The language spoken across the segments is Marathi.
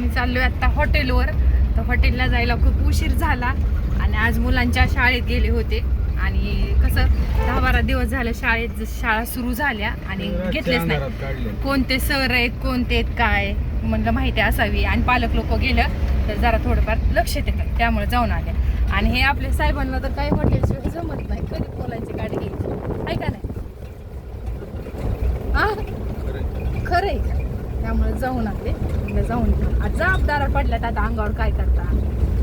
आम्ही चाललोय आता हॉटेलवर. तर हॉटेलला जायला खूप उशीर झाला आणि आज मुलांच्या शाळेत गेले होते. आणि कसं दहा बारा दिवस झालं शाळेत शाळा सुरू झाल्या आणि घेतलेच नाही. कोणते सर आहेत कोणते आहेत काय म्हणलं माहिती असावी. आणि पालक लोक गेलं तर जरा थोडंफार लक्ष देतात. त्यामुळे जाऊन आले आणि हे आपल्या साहेबांना तर काही हॉटेलशिवाय जमत नाही. कधी मुलांची गाडी घ्यायची? आहे का नाही? खरं आहे का? त्यामुळे जाऊन आले. म्हणलं जाऊन. आज जबाबदारा पडल्यात आता अंगावर काय करता?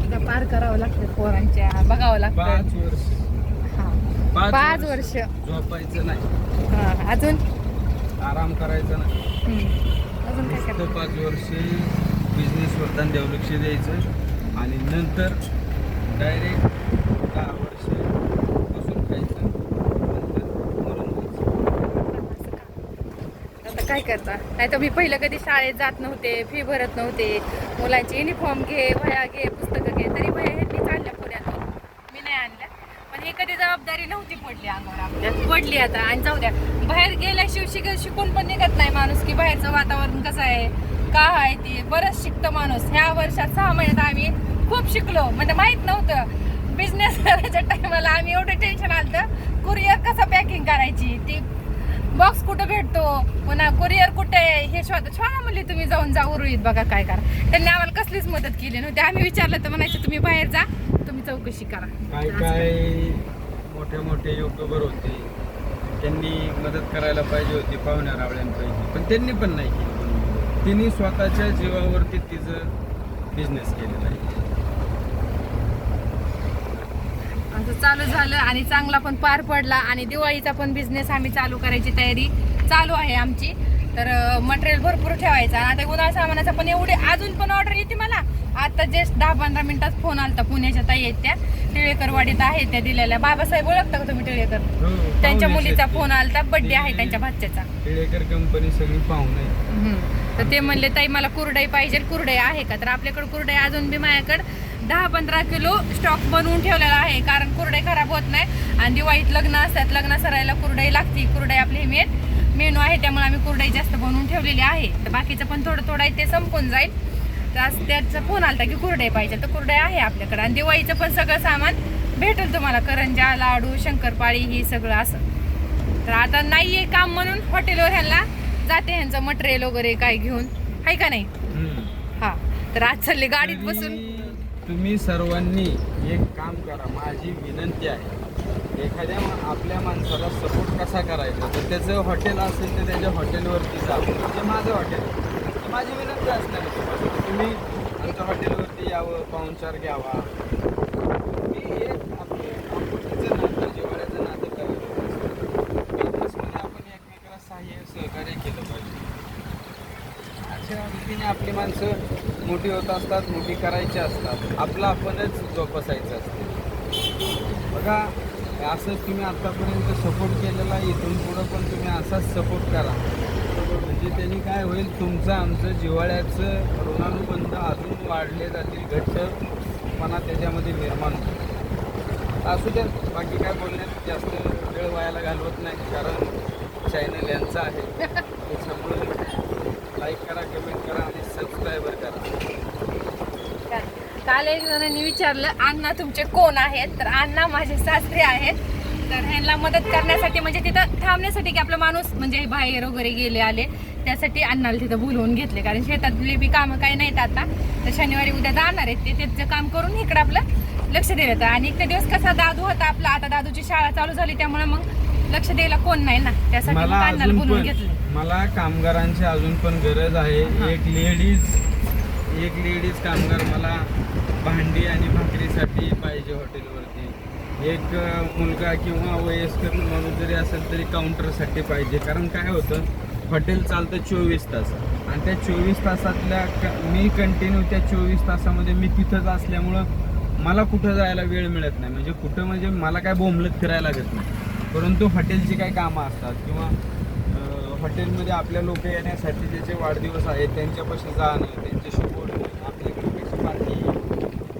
आता पार करावं लागतं पोरांच्या बघावं लागतं. पाच वर्ष. हा. पाच वर्ष झोपायचं नाही. हा, अजून? आराम करायचा नाही. हम्म. अजून काय पाच वर्ष बिझनेसवर धंद्यावर लक्ष द्यायचं आणि नंतर डायरेक्ट दहा वर्ष बसून खायचं नंतर मरून जायचं आता काय करता? नाही तर मी पहिलं कधी शाळेत जात नव्हते फी भरत नव्हते. मुलांचे युनिफॉर्म घे वया घे पुस्तकं घे तरी वह्या ह्यांनी चालल्या पुण्यातून मी नाही आणल्या. पण हे कधी जबाबदारी नव्हती पडली अंगावर आपल्या. पडली आता आणि जाऊ द्या. बाहेर गेल्याशिवाय शिक शिकून पण निघत नाही माणूस की बाहेरचं वातावरण कसं आहे का आहे ते. बरंच शिकतं माणूस. ह्या वर्षात सहा महिन्यात आम्ही खूप शिकलो. म्हणजे माहीत नव्हतं. बिझनेस करायच्या टायमाला आम्ही एवढं टेन्शन आलं तर कुरिअर कसं पॅकिंग करायची? ती बॉक्स कुठं भेटतो? पुन्हा कुरिअर कुठे आहे? हे शोधा. शोधा म्हणले तुम्ही जाऊन जा उरुळीत बघा काय करा. त्यांनी आम्हाला कसलीच मदत केली नव्हती. आम्ही विचारलं तर म्हणायचं तुम्ही बाहेर जा तुम्ही चौकशी करा. काय काय मोठे मोठे युट्यूबर होते. त्यांनी मदत करायला पाहिजे होती पाहुण्या रावळ्यांपैकी. पण त्यांनी पण नाही केली. तिने स्वतःच्या जीवावरती तिचं बिझनेस केलेला आहे. असं चालू झालं आणि चांगला पण पार पडला आणि दिवाळीचा पण बिझनेस आम्ही चालू करायची तयारी चालू आहे आमची. तर मटेरियल भरपूर ठेवायचं. आता उन्हाळा सामानाचा पण एवढे अजून पण ऑर्डर येते मला. आता जस्ट दहा पंधरा मिनिटात फोन आलता पुण्याच्या ताई आहेत त्या. टिळेकर वाडीत आहेत त्या दिलेल्या. बाबासाहेब ओळखता का तुम्ही टिळेकर? हो, त्यांच्या मुलीचा. फोन आलता बर्थडे आहे त्यांच्या भाच्याचा. टिळेकर कंपनी सगळी पाहुणे. तर ते म्हणले ताई मला कुरडई पाहिजे. कुरडई आहे का? तर आपल्याकडे कुरडई अजून बी माझ्याकडे दहा पंधरा किलो स्टॉक बनवून ठेवलेला आहे. कारण कुरडई खराब होत नाही. आणि दिवाळीत लग्न असतात. लग्न सरायला कुरडई लागते. कुरडई आपली मेन मेनू आहे. त्यामुळे आम्ही कुरडई जास्त बनवून ठेवलेली आहे. तर बाकीचं पण थोडं थोडं आहे ते संपून जाईल. तर त्याचा फोन आलता की कुरडई पाहिजे. तर कुरडई आहे आपल्याकडे. आणि दिवाळीचं पण सगळं सामान भेटेल तुम्हाला. करंजा लाडू शंकरपाळी ही सगळं असं. तर आता नाहीये काम म्हणून हॉटेलवर ह्यांना जाते. ह्यांचं मटेरियल वगैरे काय घेऊन. आहे का नाही. हा. तर आज चालले गाडीत बसून. तुम्ही सर्वांनी एक काम करा. माझी विनंती आहे एखाद्या मा- आपल्या माणसाला सपोर्ट कसा करायचा? तर त्याचं हॉटेल असेल तर त्याच्या हॉटेलवरती जा. म्हणजे माझं हॉटेल तर माझी विनंती असणार आहे तुम्ही आमच्या हॉटेलवरती यावं पाहुणचार घ्यावा. मी एक आपले आपुलकीचं नातं जिव्हाळ्याचं नातं करायचं बिझनेसमध्ये आपण एकमेकाला सहाय्य सहकार्य केलं पाहिजे. अशा रीतीने आपली माणसं मोठी होत असतात मोठी करायची असतात. आपलं आपणच जोपासायचं असते. बघा असं तुम्ही आत्तापर्यंत सपोर्ट केलेला इथून पुढं पण तुम्ही असाच सपोर्ट करा. म्हणजे त्यांनी काय होईल तुमचं आमचं जिव्हाळ्याचं ऋणानुबंध अजून वाढले जातील घट्टपणा त्याच्यामध्ये निर्माण होतो असू द्या बाकी काय बोलण्यात जास्त वेळ व्हायला घालवत नाही कारण चॅनल यांचं आहे. त्याच्यामुळे लाईक करा कमेंट करा आणि सबस्क्राईबर करा. काल एक जणांनी विचारलं अण्णा तुमचे कोण आहेत? तर अण्णा माझे सासरे आहेत. तर ह्यांना मदत करण्यासाठी म्हणजे तिथं थांबण्यासाठी की आपला माणूस म्हणजे बाहेर वगैरे गेले आले त्यासाठी अण्णाला तिथं बोलवून घेतले. कारण शेतातली बी कामं काही नाहीत आता. तर शनिवारी उद्या जाणार आहेत ते. त्याचं काम करून इकडं आपलं लक्ष देत आणि एक दिवस कसा दादू होता आपला. आता दादूची शाळा चालू झाली त्यामुळे मग लक्ष द्यायला कोण नाही ना. त्यासाठी मला अजून पण घेतलं मला कामगारांची अजून पण गरज आहे. हा. एक लेडीज एक लेडीज कामगार मला भांडी आणि भाकरीसाठी पाहिजे हॉटेलवरती. एक अ, मुलगा किंवा वयस्कर माणूस जरी असेल तरी काउंटरसाठी पाहिजे. कारण काय होतं? हॉटेल चालतं चोवीस तास. आणि त्या चोवीस तासातल्या क मी कंटिन्यू त्या चोवीस तासामध्ये मी तिथंच असल्यामुळं मला कुठं जायला वेळ मिळत नाही. म्हणजे कुठं म्हणजे मला काय बोंबलत फिरायला लागत नाही. परंतु हॉटेलची काही कामं असतात किंवा हॉटेलमध्ये आपल्या लोक येण्यासाठी ज्याचे वाढदिवस आहेत त्यांच्यापाशी जाणं त्यांच्याशी बोलणं आपल्याकडे कशी पार्टी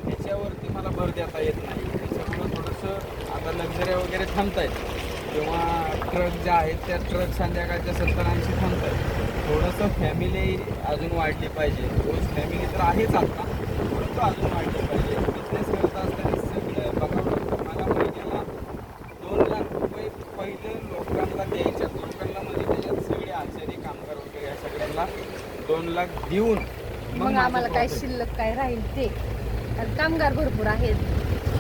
त्याच्यावरती मला भर देता येत नाही. त्याच्यामुळं थोडंसं आता लक्झऱ्या वगैरे थांबत आहेत किंवा ट्रक ज्या आहेत त्या ट्रक संध्याकाळच्या सत्तर ऐंशी थांबत आहेत थोडंसं फॅमिली अजून वाढली पाहिजे. रोज फॅमिली तर आहेच आता परंतु अजून वाढली पाहिजे. बिझनेस करत असताना सगळं बघावं मला महिन्याला दोन लाख रुपये पहिले लोकांना द्यायच्या लोकांना म्हणजे त्याच्यात सगळे आचारी कामगार वगैरे या सगळ्यांना दोन लाख देऊन मग आम्हाला काय. शिल्लक काय राहील ते. आणि कामगार भरपूर आहेत.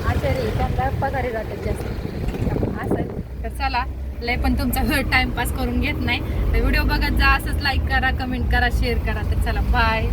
आचारी त्यांना पगारी जातात जास्त. असं तर चला लय पण तुमचा वेळ टाइमपास करून घेत नाही. तर व्हिडिओ बघत जा असंच लाईक करा कमेंट करा शेअर करा. तर चला बाय